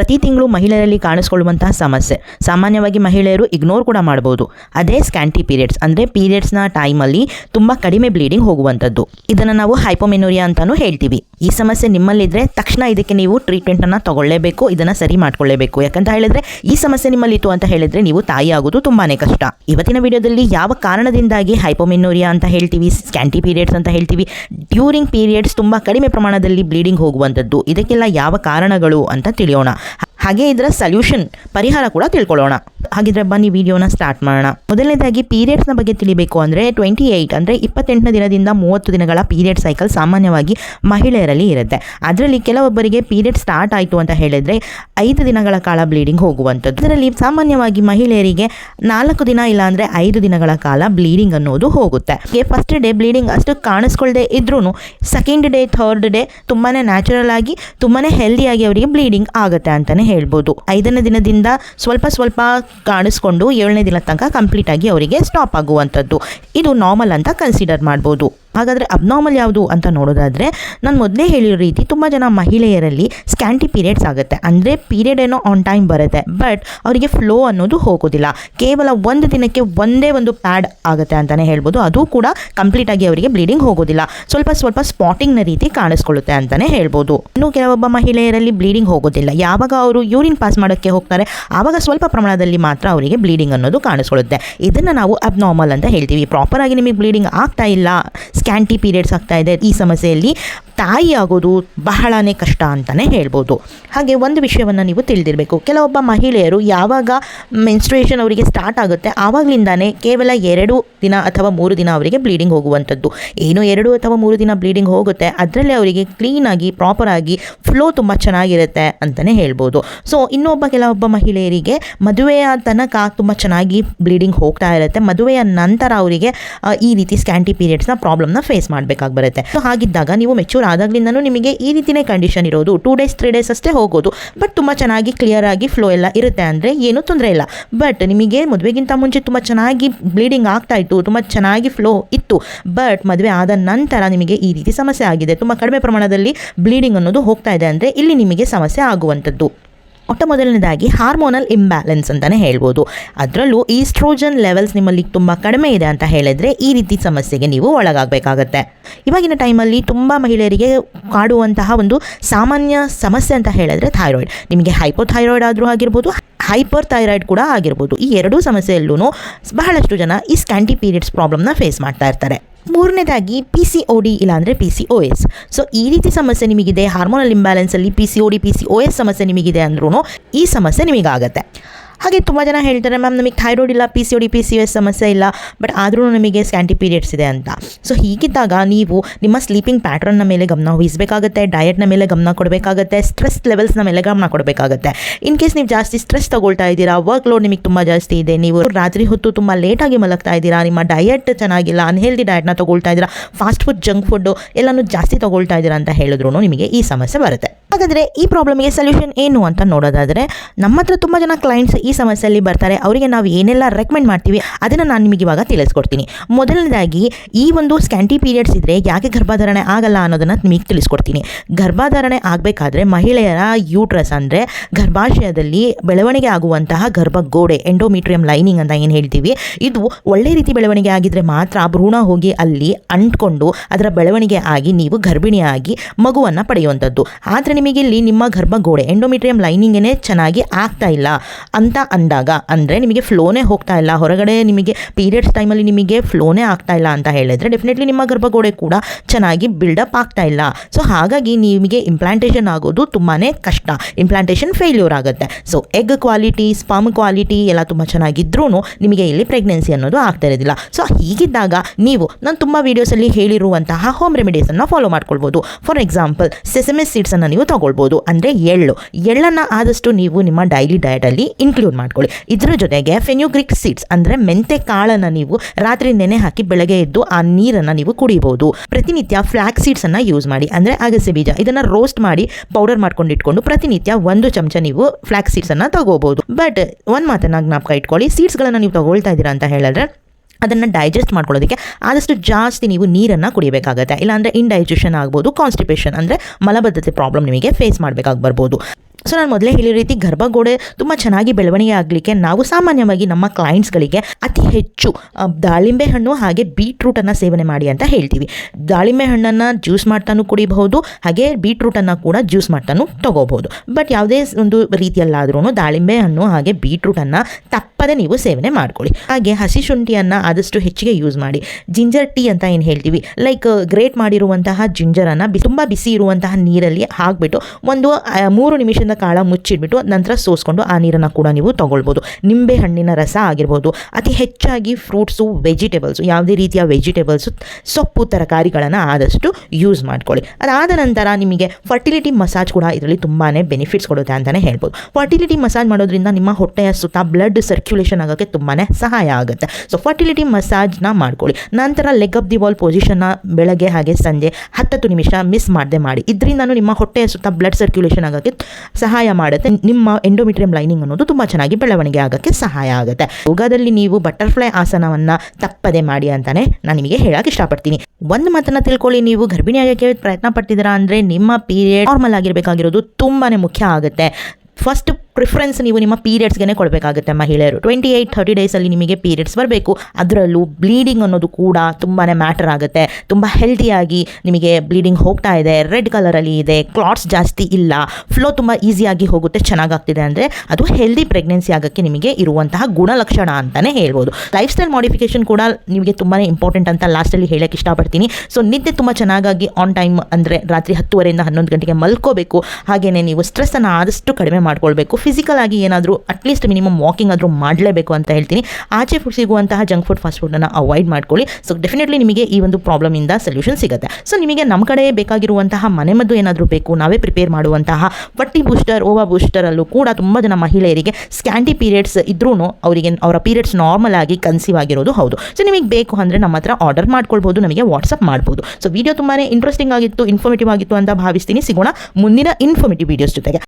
ಪ್ರತಿ ತಿಂಗಳು ಮಹಿಳೆಯರಲ್ಲಿ ಕಾಣಿಸ್ಕೊಳ್ಳುವಂತಹ ಸಮಸ್ಯೆ. ಸಾಮಾನ್ಯವಾಗಿ ಮಹಿಳೆಯರು ಇಗ್ನೋರ್ ಕೂಡ ಮಾಡ್ಬೋದು. ಅದೇ ಸ್ಕ್ಯಾಂಟಿ ಪೀರಿಯಡ್ಸ್ ಅಂದರೆ ಪೀರಿಯಡ್ಸ್ನ ಟೈಮಲ್ಲಿ ತುಂಬ ಕಡಿಮೆ ಬ್ಲೀಡಿಂಗ್ ಹೋಗುವಂಥದ್ದು. ಇದನ್ನು ನಾವು ಹೈಪೋಮೆನೋರಿಯಾ ಅಂತಲೂ ಹೇಳ್ತೀವಿ. ಈ ಸಮಸ್ಯೆ ನಿಮ್ಮಲ್ಲಿದ್ದರೆ ತಕ್ಷಣ ಇದಕ್ಕೆ ನೀವು ಟ್ರೀಟ್ಮೆಂಟನ್ನು ತಗೊಳ್ಳೇಬೇಕು, ಇದನ್ನು ಸರಿ ಮಾಡ್ಕೊಳ್ಳೇಬೇಕು. ಯಾಕಂತ ಹೇಳಿದ್ರೆ ಈ ಸಮಸ್ಯೆ ನಿಮ್ಮಲ್ಲಿತ್ತು ಅಂತ ಹೇಳಿದ್ರೆ ನೀವು ತಾಯಿ ಆಗೋದು ತುಂಬಾ ಕಷ್ಟ. ಇವತ್ತಿನ ವಿಡಿಯೋದಲ್ಲಿ ಯಾವ ಕಾರಣದಿಂದಾಗಿ ಹೈಪೋಮೆನೋರಿಯಾ ಅಂತ ಹೇಳ್ತೀವಿ, ಸ್ಕ್ಯಾಂಟಿ ಪೀರಿಯಡ್ಸ್ ಅಂತ ಹೇಳ್ತೀವಿ, ಡ್ಯೂರಿಂಗ್ ಪೀರಿಯಡ್ಸ್ ತುಂಬ ಕಡಿಮೆ ಪ್ರಮಾಣದಲ್ಲಿ ಬ್ಲೀಡಿಂಗ್ ಹೋಗುವಂಥದ್ದು, ಇದಕ್ಕೆಲ್ಲ ಯಾವ ಕಾರಣಗಳು ಅಂತ ತಿಳಿಯೋಣ. ಹಾಗೆ ಇದರ ಸೊಲ್ಯೂಷನ್ ಪರಿಹಾರ ಕೂಡ ತಿಳ್ಕೊಳ್ಳೋಣ. ಹಾಗಿದ್ರೆ ಬನ್ನಿ ವಿಡಿಯೋನ ಸ್ಟಾರ್ಟ್ ಮಾಡೋಣ. ಮೊದಲನೇದಾಗಿ ಪೀರಿಯಡ್ಸ್ನ ಬಗ್ಗೆ ತಿಳಿಬೇಕು ಅಂದರೆ ಟ್ವೆಂಟಿ ಏಯ್ಟ್ ಅಂದರೆ ಇಪ್ಪತ್ತೆಂಟನೇ ದಿನದಿಂದ ಮೂವತ್ತು ದಿನಗಳ ಪೀರಿಯಡ್ ಸೈಕಲ್ ಸಾಮಾನ್ಯವಾಗಿ ಮಹಿಳೆಯರಲ್ಲಿ ಇರುತ್ತೆ. ಅದರಲ್ಲಿ ಕೆಲವೊಬ್ಬರಿಗೆ ಪೀರಿಯಡ್ ಸ್ಟಾರ್ಟ್ ಆಯಿತು ಅಂತ ಹೇಳಿದರೆ ಐದು ದಿನಗಳ ಕಾಲ ಬ್ಲೀಡಿಂಗ್ ಹೋಗುವಂಥದ್ದು. ಇದರಲ್ಲಿ ಸಾಮಾನ್ಯವಾಗಿ ಮಹಿಳೆಯರಿಗೆ ನಾಲ್ಕು ದಿನ ಇಲ್ಲಾಂದರೆ ಐದು ದಿನಗಳ ಕಾಲ ಬ್ಲೀಡಿಂಗ್ ಅನ್ನೋದು ಹೋಗುತ್ತೆ. ಫಸ್ಟ್ ಡೇ ಬ್ಲೀಡಿಂಗ್ ಅಷ್ಟು ಕಾಣಿಸ್ಕೊಳ್ಳದೆ ಇದ್ರೂ ಸೆಕೆಂಡ್ ಡೇ ಥರ್ಡ್ ಡೇ ತುಂಬಾ ನ್ಯಾಚುರಲ್ ಆಗಿ ತುಂಬಾ ಹೆಲ್ದಿಯಾಗಿ ಅವರಿಗೆ ಬ್ಲೀಡಿಂಗ್ ಆಗುತ್ತೆ ಅಂತಲೇ ಹೇಳ್ಬೋದು. ಐದನೇ ದಿನದಿಂದ ಸ್ವಲ್ಪ ಸ್ವಲ್ಪ ಕಾಣಿಸ್ಕೊಂಡು ಏಳನೇ ದಿನ ತನಕ ಕಂಪ್ಲೀಟ್ ಆಗಿ ಅವರಿಗೆ ಸ್ಟಾಪ್ ಆಗುವಂಥದ್ದು. ಇದು ನಾರ್ಮಲ್ ಅಂತ ಕನ್ಸಿಡರ್ ಮಾಡ್ಬೋದು. ಹಾಗಾದರೆ ಅಬ್ನಾರ್ಮಲ್ ಯಾವುದು ಅಂತ ನೋಡೋದಾದರೆ ನಾನು ಮೊದಲೇ ಹೇಳಿರೋ ರೀತಿ ತುಂಬ ಜನ ಮಹಿಳೆಯರಲ್ಲಿ ಸ್ಕ್ಯಾಂಟಿ ಪೀರಿಯಡ್ಸ್ ಆಗುತ್ತೆ. ಅಂದರೆ ಪೀರಿಯಡ್ ಏನೋ ಆನ್ ಟೈಮ್ ಬರುತ್ತೆ. ಬಟ್ ಅವರಿಗೆ ಫ್ಲೋ ಅನ್ನೋದು ಹೋಗೋದಿಲ್ಲ. ಕೇವಲ ಒಂದು ದಿನಕ್ಕೆ ಒಂದೇ ಒಂದು ಪ್ಯಾಡ್ ಆಗುತ್ತೆ ಅಂತಲೇ ಹೇಳ್ಬೋದು. ಅದು ಕೂಡ ಕಂಪ್ಲೀಟಾಗಿ ಅವರಿಗೆ ಬ್ಲೀಡಿಂಗ್ ಹೋಗೋದಿಲ್ಲ. ಸ್ವಲ್ಪ ಸ್ವಲ್ಪ ಸ್ಪಾಟಿಂಗ್ನ ರೀತಿ ಕಾಣಿಸ್ಕೊಳ್ಳುತ್ತೆ ಅಂತಲೇ ಹೇಳ್ಬೋದು. ಇನ್ನು ಕೆಲವೊಬ್ಬ ಮಹಿಳೆಯರಲ್ಲಿ ಬ್ಲೀಡಿಂಗ್ ಹೋಗೋದಿಲ್ಲ. ಯಾವಾಗ ಅವರು ಯೂರಿನ್ ಪಾಸ್ ಮಾಡೋಕ್ಕೆ ಹೋಗ್ತಾರೆ, ಆವಾಗ ಸ್ವಲ್ಪ ಪ್ರಮಾಣದಲ್ಲಿ ಮಾತ್ರ ಅವರಿಗೆ ಬ್ಲೀಡಿಂಗ್ ಅನ್ನೋದು ಕಾಣಿಸ್ಕೊಳ್ಳುತ್ತೆ. ಇದನ್ನು ನಾವು ಅಬ್ನಾರ್ಮಲ್ ಅಂತ ಹೇಳ್ತೀವಿ. ಪ್ರಾಪರ್ ಆಗಿ ನಿಮಗೆ ಬ್ಲೀಡಿಂಗ್ ಆಗ್ತಾ ಇಲ್ಲ. ಸ್ಕ್ಯಾಂಟಿ ಪೀರಿಯಡ್ಸ್ ಆಗ್ತಾ ಇದೆ ಈ ಸಮಸ್ಯೆಯಲ್ಲಿ ತಾಯಿ ಆಗೋದು ಬಹಳನೇ ಕಷ್ಟ ಅಂತಲೇ ಹೇಳ್ಬೋದು. ಹಾಗೆ ಒಂದು ವಿಷಯವನ್ನು ನೀವು ತಿಳಿದಿರಬೇಕು. ಕೆಲವೊಬ್ಬ ಮಹಿಳೆಯರು ಯಾವಾಗ ಮೆನ್ಸ್ಟ್ರೇಷನ್ ಅವರಿಗೆ ಸ್ಟಾರ್ಟ್ ಆಗುತ್ತೆ, ಆವಾಗಲಿಂದಾನೇ ಕೇವಲ ಎರಡು ದಿನ ಅಥವಾ ಮೂರು ದಿನ ಅವರಿಗೆ ಬ್ಲೀಡಿಂಗ್ ಹೋಗುವಂಥದ್ದು. ಏನು ಎರಡು ಅಥವಾ ಮೂರು ದಿನ ಬ್ಲೀಡಿಂಗ್ ಹೋಗುತ್ತೆ, ಅದರಲ್ಲೇ ಅವರಿಗೆ ಕ್ಲೀನಾಗಿ ಪ್ರಾಪರಾಗಿ ಫ್ಲೋ ತುಂಬ ಚೆನ್ನಾಗಿರುತ್ತೆ ಅಂತಲೇ ಹೇಳ್ಬೋದು. ಸೊ ಇನ್ನೊಬ್ಬ ಕೆಲವೊಬ್ಬ ಮಹಿಳೆಯರಿಗೆ ಮದುವೆಯ ತನಕ ತುಂಬ ಚೆನ್ನಾಗಿ ಬ್ಲೀಡಿಂಗ್ ಹೋಗ್ತಾ ಇರುತ್ತೆ. ಮದುವೆಯ ನಂತರ ಅವರಿಗೆ ಈ ರೀತಿ ಸ್ಕ್ಯಾಂಟಿ ಪೀರಿಯಡ್ಸ್ನ ಪ್ರಾಬ್ಲಮ್ನ ಫೇಸ್ ಮಾಡಬೇಕಾಗಿ ಬರುತ್ತೆ ಸೊ ಹಾಗಿದ್ದಾಗ ನೀವು ಮೆಚೂರ್ ಆದಾಗ್ಲಿಂದನೂ ನಿಮಗೆ ಈ ರೀತಿನೇ ಕಂಡೀಷನ್ ಇರೋದು. ಟೂ ಡೇಸ್ ತ್ರೀ ಡೇಸ್ ಅಷ್ಟೇ ಹೋಗೋದು. ಬಟ್ ತುಂಬ ಚೆನ್ನಾಗಿ ಕ್ಲಿಯರ್ ಆಗಿ ಫ್ಲೋ ಎಲ್ಲ ಇರುತ್ತೆ ಅಂದರೆ ಏನೂ ತೊಂದರೆ ಇಲ್ಲ. ಬಟ್ ನಿಮಗೆ ಮದುವೆಗಿಂತ ಮುಂಚೆ ತುಂಬ ಚೆನ್ನಾಗಿ ಬ್ಲೀಡಿಂಗ್ ಆಗ್ತಾ ಇತ್ತು, ತುಂಬ ಚೆನ್ನಾಗಿ ಫ್ಲೋ ಇತ್ತು. ಬಟ್ ಮದುವೆ ಆದ ನಂತರ ನಿಮಗೆ ಈ ರೀತಿ ಸಮಸ್ಯೆ ಆಗಿದೆ. ತುಂಬ ಕಡಿಮೆ ಪ್ರಮಾಣದಲ್ಲಿ ಬ್ಲೀಡಿಂಗ್ ಅನ್ನೋದು ಹೋಗ್ತಾ ಇದೆ ಅಂದರೆ ಇಲ್ಲಿ ನಿಮಗೆ ಸಮಸ್ಯೆ ಆಗುವಂಥದ್ದು. ಮೊಟ್ಟ ಮೊದಲನೇದಾಗಿ ಹಾರ್ಮೋನಲ್ ಇಂಬ್ಯಾಲೆನ್ಸ್ ಅಂತಲೇ ಹೇಳ್ಬೋದು. ಅದರಲ್ಲೂ ಈಸ್ಟ್ರೋಜನ್ ಲೆವೆಲ್ಸ್ ನಿಮ್ಮಲ್ಲಿ ತುಂಬ ಕಡಿಮೆ ಇದೆ ಅಂತ ಹೇಳಿದರೆ ಈ ರೀತಿ ಸಮಸ್ಯೆಗೆ ನೀವು ಒಳಗಾಗಬೇಕಾಗತ್ತೆ. ಇವಾಗಿನ ಟೈಮಲ್ಲಿ ತುಂಬ ಮಹಿಳೆಯರಿಗೆ ಕಾಡುವಂತಹ ಒಂದು ಸಾಮಾನ್ಯ ಸಮಸ್ಯೆ ಅಂತ ಹೇಳಿದ್ರೆ ಥೈರಾಯ್ಡ್. ನಿಮಗೆ ಹೈಪೋಥೈರಾಯ್ಡ್ ಆದರೂ ಆಗಿರ್ಬೋದು ಹೈಪರ್ ಥೈರಾಯ್ಡ್ ಕೂಡ ಆಗಿರ್ಬೋದು. ಈ ಎರಡೂ ಸಮಸ್ಯೆಯಲ್ಲೂ ಬಹಳಷ್ಟು ಜನ ಈ ಸ್ಕ್ಯಾಂಟಿ ಪೀರಿಯಡ್ಸ್ ಪ್ರಾಬ್ಲಮ್ನ ಫೇಸ್ ಮಾಡ್ತಾ ಇರ್ತಾರೆ. ಮೂರನೇದಾಗಿ ಪಿ ಸಿ ಒ ಡಿ ಇಲ್ಲಾಂದರೆ P C O S so ಈ ರೀತಿ ಸಮಸ್ಯೆ ನಿಮಗಿದೆ. Hormonal ಇಂಬ್ಯಾಲೆನ್ಸಲ್ಲಿ P C O D P C O S ಸಮಸ್ಯೆ ನಿಮಗಿದೆ ಅಂದ್ರೂ ಈ ಸಮಸ್ಯೆ ನಿಮಗಾಗತ್ತೆ. ಹಾಗೆ ತುಂಬ ಜನ ಹೇಳ್ತಾರೆ, ಮ್ಯಾಮ್, ನಮಗೆ ಥೈರಾಯ್ಡ್ ಇಲ್ಲ P C D P C S ಸಮಸ್ಯೆ ಇಲ್ಲ ಬಟ್ ಆದರೂ ನಮಗೆ ಸ್ಕ್ಯಾಂಟಿ ಪೀರಿಯಡ್ಸ್ ಇದೆ ಅಂತ. ಸೊ ಹೀಗಿದ್ದಾಗ ನೀವು ನಿಮ್ಮ ಸ್ಲೀಪಿಂಗ್ ಪ್ಯಾಟ್ರನ್ನ ಮೇಲೆ ಗಮನ ವಹಿಸಬೇಕಾಗುತ್ತೆ ಡಯಟ್ನ ಮೇಲೆ ಗಮನ ಕೊಡಬೇಕಾಗುತ್ತೆ ಸ್ಟ್ರೆಸ್ ಲೆವೆಲ್ಸ್ನ ಮೇಲೆ ಗಮನ ಕೊಡಬೇಕಾಗುತ್ತೆ. ಇನ್ ಕೇಸ್ ನೀವು ಜಾಸ್ತಿ ಸ್ಟ್ರೆಸ್ ತಗೊಳ್ತಾ ಇದ್ದೀರಾ ವರ್ಕ್ ಲೋಡ್ ನಿಮಗೆ ತುಂಬ ಜಾಸ್ತಿ ಇದೆ, ನೀವು ರಾತ್ರಿ ಹೊತ್ತು ತುಂಬ ಲೇಟಾಗಿ ಮಲಗ್ತಾ ಇದ್ದೀರಾ, ನಿಮ್ಮ ಡಯಟ್ ಚೆನ್ನಾಗಿಲ್ಲ ಅನ್ಹೆಲ್ದಿ ಡಯಟ್ನ ತಗೊಳ್ತಾ ಇದ್ದೀರಾ ಫಾಸ್ಟ್ ಫುಡ್ ಜಂಕ್ ಫುಡ್ಡು ಎಲ್ಲನೂ ಜಾಸ್ತಿ ತಗೊಳ್ತಾ ಇದ್ದೀರಾ ಅಂತ ಹೇಳಿದ್ರು ನಿಮಗೆ ಈ ಸಮಸ್ಯೆ ಬರುತ್ತೆ. ಹಾಗಾದರೆ ಈ ಪ್ರಾಬ್ಲಮ್ಗೆ ಸೊಲ್ಯೂಷನ್ ಏನು ಅಂತ ನೋಡೋದಾದರೆ, ನಮ್ಮ ಹತ್ರ ತುಂಬ ಜನ ಕ್ಲೈಂಟ್ಸ್ ಈ ಸಮಸ್ಯೆಯಲ್ಲಿ ಬರ್ತಾರೆ, ಅವರಿಗೆ ನಾವು ಏನೆಲ್ಲ ರೆಕಮೆಂಡ್ ಮಾಡ್ತೀವಿ, ಅದನ್ನು ನಾನು ನಿಮಗೆ ಇವಾಗ ತಿಳಿಸ್ಕೊಡ್ತೀನಿ. ಮೊದಲನೇದಾಗಿ, ಈ ಒಂದು ಸ್ಕ್ಯಾಂಟಿ ಪೀರಿಯಡ್ಸ್ ಇದ್ದರೆ ಯಾಕೆ ಗರ್ಭಧಾರಣೆ ಆಗಲ್ಲ ಅನ್ನೋದನ್ನು ನಿಮಗೆ ತಿಳಿಸ್ಕೊಡ್ತೀನಿ. ಗರ್ಭಧಾರಣೆ ಆಗಬೇಕಾದ್ರೆ ಮಹಿಳೆಯರ ಯೂಟ್ರಸ್ ಅಂದರೆ ಗರ್ಭಾಶಯದಲ್ಲಿ ಬೆಳವಣಿಗೆ ಆಗುವಂತಹ ಗರ್ಭಗೋಡೆ ಎಂಡೋಮೀಟ್ರಿಯಂ ಲೈನಿಂಗ್ ಅಂತ ಏನು ಹೇಳ್ತೀವಿ, ಇದು ಒಳ್ಳೆ ರೀತಿ ಬೆಳವಣಿಗೆ ಆಗಿದ್ರೆ ಮಾತ್ರ ಭ್ರೂಣ ಹೋಗಿ ಅಲ್ಲಿ ಅಂಟ್ಕೊಂಡು ಅದರ ಬೆಳವಣಿಗೆ ಆಗಿ ನೀವು ಗರ್ಭಿಣಿಯಾಗಿ ಮಗುವನ್ನು ಪಡೆಯುವಂಥದ್ದು. ಆದರೆ ನಿಮಗೆ ಇಲ್ಲಿ ನಿಮ್ಮ ಗರ್ಭಗೋಡೆ ಎಂಡೋಮಿಟ್ರಿಯಂ ಲೈನಿಂಗೇ ಚೆನ್ನಾಗಿ ಆಗ್ತಾ ಇಲ್ಲ ಅಂತ ಅಂದಾಗ, ಅಂದರೆ ನಿಮಗೆ ಫ್ಲೋನೇ ಹೋಗ್ತಾ ಇಲ್ಲ, ಹೊರಗಡೆ ನಿಮಗೆ ಪೀರಿಯಡ್ಸ್ ಟೈಮಲ್ಲಿ ನಿಮಗೆ ಫ್ಲೋನೇ ಆಗ್ತಾ ಇಲ್ಲ ಅಂತ ಹೇಳಿದರೆ ಡೆಫಿನೆಟ್ಲಿ ನಿಮ್ಮ ಗರ್ಭಗೋಡೆ ಕೂಡ ಚೆನ್ನಾಗಿ ಬಿಲ್ಡಪ್ ಆಗ್ತಾ ಇಲ್ಲ. ಸೊ ಹಾಗಾಗಿ ನಿಮಗೆ ಇಂಪ್ಲಾಂಟೇಷನ್ ಆಗೋದು ತುಂಬಾ ಕಷ್ಟ. ಇಂಪ್ಲಾಂಟೇಷನ್ ಫೇಲ್ಯೂರ್ ಆಗುತ್ತೆ. So egg quality sperm quality ಎಲ್ಲ ತುಂಬ ಚೆನ್ನಾಗಿದ್ರೂ ನಿಮಗೆ ಇಲ್ಲಿ ಪ್ರೆಗ್ನೆನ್ಸಿ ಅನ್ನೋದು ಆಗ್ತಾ ಇರೋದಿಲ್ಲ. ಸೊ ಹೀಗಿದ್ದಾಗ ನೀವು, ನಾನು ತುಂಬ ವೀಡಿಯೋಸಲ್ಲಿ ಹೇಳಿರುವಂತಹ ಹೋಮ್ ರೆಮಿಡೀಸನ್ನು ಫಾಲೋ ಮಾಡ್ಕೊಳ್ಬೋದು. ಫಾರ್ ಎಕ್ಸಾಂಪಲ್ ಸೆಸಮೆ ಸೀಡ್ಸನ್ನು ನೀವು ತಗೊಳ್ಬೋದು ಅಂದರೆ ಎಳ್ಳು. ಎಳ್ಳನ್ನು ಆದಷ್ಟು ನೀವು ನಿಮ್ಮ ಡೈಲಿ ಡಯಟಲ್ಲಿ ಇನ್ಕ್ಲೂಡ್ ಮಾಡ್ಕೊಳ್ಳಿ. ಇದರ ಜೊತೆಗೆ ಫೆನ್ಯೂಗ್ರಿಕ್ ಸೀಡ್ಸ್ ಅಂದರೆ ಮೆಂತೆ ಕಾಳನ್ನು ನೀವು ರಾತ್ರಿ ನೆನೆ ಹಾಕಿ ಬೆಳಗ್ಗೆ ಎದ್ದು ಆ ನೀರನ್ನು ನೀವು ಕುಡಿಬೋದು. ಪ್ರತಿನಿತ್ಯ ಫ್ಲಾಕ್ ಸೀಡ್ಸನ್ನು ಯೂಸ್ ಮಾಡಿ. ಅಂದರೆ ಅಗಸೆ ಬೀಜ, ಇದನ್ನು ರೋಸ್ಟ್ ಮಾಡಿ ಪೌಡರ್ ಮಾಡ್ಕೊಂಡು ಇಟ್ಕೊಂಡು ಪ್ರತಿನಿತ್ಯ ಒಂದು ಚಮಚ ನೀವು ಫ್ಲಾಕ್ ಸೀಡ್ಸನ್ನು ತಗೋಬೋದು. ಬಟ್ ಒಂದು ಮಾತನ್ನ ಜ್ಞಾಪಕ ಇಟ್ಕೊಳ್ಳಿ. ಸೀಡ್ಸ್ಗಳನ್ನು ನೀವು ತಗೊಳ್ತಾ ಇದ್ದೀರಾ ಅಂತ ಹೇಳಿದ್ರೆ ಅದನ್ನು ಡೈಜೆಸ್ಟ್ ಮಾಡ್ಕೊಳ್ಳೋದಕ್ಕೆ ಆದಷ್ಟು ಜಾಸ್ತಿ ನೀವು ನೀರನ್ನು ಕುಡಿಯಬೇಕಾಗುತ್ತೆ. ಇಲ್ಲಾಂದರೆ ಇಂಡೈಜೆಷನ್ ಆಗ್ಬೋದು ಕಾನ್ಸ್ಟಿಪೇಷನ್ ಅಂದರೆ ಮಲಬದ್ಧತೆ ಪ್ರಾಬ್ಲಮ್ ನಿಮಗೆ ಫೇಸ್ ಮಾಡಬೇಕಾಗಿ ಬರ್ಬೋದು. ಸೊ ನಾನು ಮೊದಲೇ ಹೇಳಿರೋ ರೀತಿ ಗರ್ಭಗೋಡೆ ತುಂಬ ಚೆನ್ನಾಗಿ ಬೆಳವಣಿಗೆ ಆಗಲಿಕ್ಕೆ ನಾವು ಸಾಮಾನ್ಯವಾಗಿ ನಮ್ಮ ಕ್ಲೈಂಟ್ಸ್ಗಳಿಗೆ ಅತಿ ಹೆಚ್ಚು ದಾಳಿಂಬೆ ಹಣ್ಣು ಹಾಗೆ ಬೀಟ್ರೂಟನ್ನು ಸೇವನೆ ಮಾಡಿ ಅಂತ ಹೇಳ್ತೀವಿ. ದಾಳಿಂಬೆ ಹಣ್ಣನ್ನು ಜ್ಯೂಸ್ ಮಾಡ್ತಾನೂ ಕುಡಿಬಹುದು, ಹಾಗೆ ಬೀಟ್ರೂಟನ್ನು ಕೂಡ ಜ್ಯೂಸ್ ಮಾಡ್ತಾನೂ ತಗೋಬಹುದು. ಬಟ್ ಯಾವುದೇ ಒಂದು ರೀತಿಯಲ್ಲಾದ್ರೂ ದಾಳಿಂಬೆ ಹಣ್ಣು ಹಾಗೆ ಬೀಟ್ರೂಟನ್ನು ತಪ್ಪದೆ ನೀವು ಸೇವನೆ ಮಾಡ್ಕೊಳ್ಳಿ. ಹಾಗೆ ಹಸಿ ಶುಂಠಿಯನ್ನು ಆದಷ್ಟು ಹೆಚ್ಚಿಗೆ ಯೂಸ್ ಮಾಡಿ. ಜಿಂಜರ್ ಟೀ ಅಂತ ಏನು ಹೇಳ್ತೀವಿ? ಲೈಕ್ ಗ್ರೇಟ್ ಮಾಡಿರುವಂತಹ ಜಿಂಜರನ್ನು ತುಂಬ ಬಿಸಿ ಇರುವಂತಹ ನೀರಲ್ಲಿ ಹಾಕಿಬಿಟ್ಟು ಒಂದು ಮೂರು ನಿಮಿಷದ ಕಾಲ ಮುಚ್ಚಿಟ್ಬಿಟ್ಟು ನಂತರ ಸೋಸ್ಕೊಂಡು ಆ ನೀರನ್ನು ಕೂಡ ನೀವು ತೊಗೊಳ್ಬೋದು. ನಿಂಬೆ ಹಣ್ಣಿನ ರಸ ಆಗಿರ್ಬೋದು, ಅತಿ ಹೆಚ್ಚಾಗಿ ಫ್ರೂಟ್ಸು, ವೆಜಿಟೇಬಲ್ಸು, ಯಾವುದೇ ರೀತಿಯ ವೆಜಿಟೇಬಲ್ಸು, ಸೊಪ್ಪು, ತರಕಾರಿಗಳನ್ನು ಆದಷ್ಟು ಯೂಸ್ ಮಾಡ್ಕೊಳ್ಳಿ. ಅದಾದ ನಂತರ ನಿಮಗೆ ಫರ್ಟಿಲಿಟಿ ಮಸಾಜ್ ಕೂಡ ಇದರಲ್ಲಿ ತುಂಬಾ ಬೆನಿಫಿಟ್ಸ್ ಕೊಡುತ್ತೆ ಅಂತಲೇ ಹೇಳ್ಬೋದು. ಫರ್ಟಿಲಿಟಿ ಮಸಾಜ್ ಮಾಡೋದ್ರಿಂದ ನಿಮ್ಮ ಹೊಟ್ಟೆಯ ಸುತ್ತ ಬ್ಲಡ್ ಸರ್ಕ್ಯುಲೇಷನ್ ಆಗೋಕ್ಕೆ ತುಂಬಾ ಸಹಾಯ ಆಗುತ್ತೆ. ಸೊ ಫರ್ಟಿಲಿಟಿ ಮಸಾಜ್ನ ಮಾಡ್ಕೊಳ್ಳಿ. ನಂತರ ಲೆಗ್ ಅಪ್ ದಿ ವಾಲ್ ಪೊಸಿಷನ್ನ ಬೆಳಗ್ಗೆ ಹಾಗೆ ಸಂಜೆ ಹತ್ತತ್ತು ನಿಮಿಷ ಮಿಸ್ ಮಾಡದೆ ಮಾಡಿ. ಇದರಿಂದ ನಿಮ್ಮ ಹೊಟ್ಟೆಯ ಸುತ್ತ ಬ್ಲಡ್ ಸರ್ಕ್ಯುಲೇಷನ್ ಆಗೋಕ್ಕೆ ಸಹಾಯ ಮಾಡುತ್ತೆ. ನಿಮ್ಮ ಎಂಡೋಮಿಟ್ರಿಯಂ ಲೈನಿಂಗ್ ಅನ್ನೋದು ತುಂಬಾ ಚೆನ್ನಾಗಿ ಬೆಳವಣಿಗೆ ಆಗಕ್ಕೆ ಸಹಾಯ ಆಗುತ್ತೆ. ಯೋಗದಲ್ಲಿ ನೀವು ಬಟರ್ಫ್ಲೈ ಆಸನವನ್ನ ತಪ್ಪದೆ ಮಾಡಿ ಅಂತಾನೆ ನಾನು ನಿಮಗೆ ಹೇಳಕ್ಕೆ ಇಷ್ಟಪಡ್ತೀನಿ. ಒಂದು ಮಾತನ್ನ ತಿಳ್ಕೊಳ್ಳಿ. ನೀವು ಗರ್ಭಿಣಿ ಆಗೋಕ್ಕೆ ಪ್ರಯತ್ನ ಪಡ್ತಿದ್ದೀರಾ ಅಂದರೆ ನಿಮ್ಮ ಪೀರಿಯಡ್ ನಾರ್ಮಲ್ ಆಗಿರಬೇಕಾಗಿರೋದು ತುಂಬಾನೇ ಮುಖ್ಯ ಆಗುತ್ತೆ. ಫಸ್ಟ್ ಪ್ರಿಫರೆನ್ಸ್ ನೀವು ನಿಮ್ಮ ಪೀರಿಯಡ್ಸ್ಗೆ ಕೊಡಬೇಕಾಗುತ್ತೆ ಮಹಿಳೆಯರು. ಟ್ವೆಂಟಿ ಏಯ್ಟ್ ಥರ್ಟಿ ಡೇಸಲ್ಲಿ ನಿಮಗೆ ಪೀರಿಯಡ್ಸ್ ಬರಬೇಕು. ಅದರಲ್ಲೂ ಬ್ಲೀಡಿಂಗ್ ಅನ್ನೋದು ಕೂಡ ತುಂಬಾ ಮ್ಯಾಟರ್ ಆಗುತ್ತೆ. ತುಂಬ ಹೆಲ್ದಿಯಾಗಿ ನಿಮಗೆ ಬ್ಲೀಡಿಂಗ್ ಹೋಗ್ತಾ ಇದೆ. ರೆಡ್ ಕಲರಲ್ಲಿ ಇದೆ. ಕ್ಲಾಟ್ಸ್ ಜಾಸ್ತಿ ಇಲ್ಲ. ಫ್ಲೋ ತುಂಬ ಈಸಿಯಾಗಿ ಹೋಗುತ್ತೆ. ಚೆನ್ನಾಗಾಗ್ತಿದೆ ಅಂದರೆ ಅದು ಹೆಲ್ದಿ ಪ್ರೆಗ್ನೆನ್ಸಿ ಆಗೋಕ್ಕೆ ನಿಮಗೆ ಇರುವಂತಹ ಗುಣಲಕ್ಷಣ ಅಂತಲೇ ಹೇಳ್ಬೋದು. ಲೈಫ್ ಸ್ಟೈಲ್ ಮಾಡಿಫಿಕೇಶನ್ ಕೂಡ ನಿಮಗೆ ತುಂಬಾ ಇಂಪಾರ್ಟೆಂಟ್ ಅಂತ ಲಾಸ್ಟಲ್ಲಿ ಹೇಳಕ್ಕೆ ಇಷ್ಟಪಡ್ತೀನಿ. ಸೊ ನಿದ್ದೆ ತುಂಬ ಚೆನ್ನಾಗಿ ಆನ್ ಟೈಮ್ ಅಂದರೆ ರಾತ್ರಿ ಹತ್ತುವರೆಯಿಂದ ಹನ್ನೊಂದು ಗಂಟೆಗೆ ಮಲ್ಕೋಬೇಕು. ಹಾಗೆಯೇ ನೀವು ಸ್ಟ್ರೆಸ್ಸನ್ನು ಆದಷ್ಟು ಕಡಿಮೆ ಮಾಡ್ಕೊಳ್ಬೇಕು. ಫಿಸಿಕಲ್ ಆಗಿ ಏನಾದರೂ ಅಟ್ಲೀಸ್ಟ್ ಮಿನಿಮಮ್ ವಾಕಿಂಗ್ ಆದರೂ ಮಾಡಲೇಬೇಕು ಅಂತ ಹೇಳ್ತೀನಿ. ಆಚೆ ಫುಡ್ ಸಿಗುವಂತಹ ಜಂಕ್ ಫುಡ್ ಫಾಸ್ಟ್ ಫುಡ್ನ ಅವಾಯ್ಡ್ ಮಾಡ್ಕೊಳ್ಳಿ. ಸೊ ಡೆಫಿನೆಟ್ಲಿ ನಿಮಗೆ ಈ ಒಂದು ಪ್ರಾಬ್ಲಮಿಂದ ಸೊಲ್ಯೂಷನ್ ಸಿಗುತ್ತೆ. ಸೊ ನಿಮಗೆ ನಮ್ಮ ಕಡೆ ಬೇಕಾಗಿರುವಂತಹ ಮನೆಮದ್ದು ಏನಾದರೂ ಬೇಕು, ನಾವೇ ಪ್ರಿಪೇರ್ ಮಾಡುವಂತಹ ಪಟ್ಟಿ ಬೂಸ್ಟರ್ ಓವಾ ಬೂಸ್ಟರಲ್ಲೂ ಕೂಡ ತುಂಬ ಜನ ಮಹಿಳೆಯರಿಗೆ ಸ್ಕ್ಯಾಂಡಿ ಪೀರಿಯಡ್ಸ್ ಇದ್ರೂ ಅವರಿಗೆ, ಅವರ ಪೀರಿಯಡ್ಸ್ ನಾರ್ಮಲ್ ಆಗಿ ಕನ್ಸೀವ್ ಆಗಿರೋದು ಹೌದು. ಸೊ ನಿಮಗೆ ಬೇಕು ಅಂದರೆ ನಮ್ಮ ಹತ್ರ ಆರ್ಡರ್ ಮಾಡ್ಕೊಳ್ಬೋದು, ನಮಗೆ ವಾಟ್ಸಪ್ ಮಾಡ್ಬೋದು. ಸೊ ವಿಡಿಯೋ ತುಂಬಾ ಇಂಟ್ರೆಸ್ಟಿಂಗ್ ಆಗಿತ್ತು ಇನ್ಫಾರ್ಮೇಟಿವ್ ಆಗಿತ್ತು ಅಂತ ಭಾವಿಸ್ತೀನಿ. ಸಿಗೋಣ ಮುಂದಿನ ಇನ್ಫಾರ್ಮೇಟಿವ್ ವೀಡಿಯೋಸ್ ಜೊತೆಗೆ.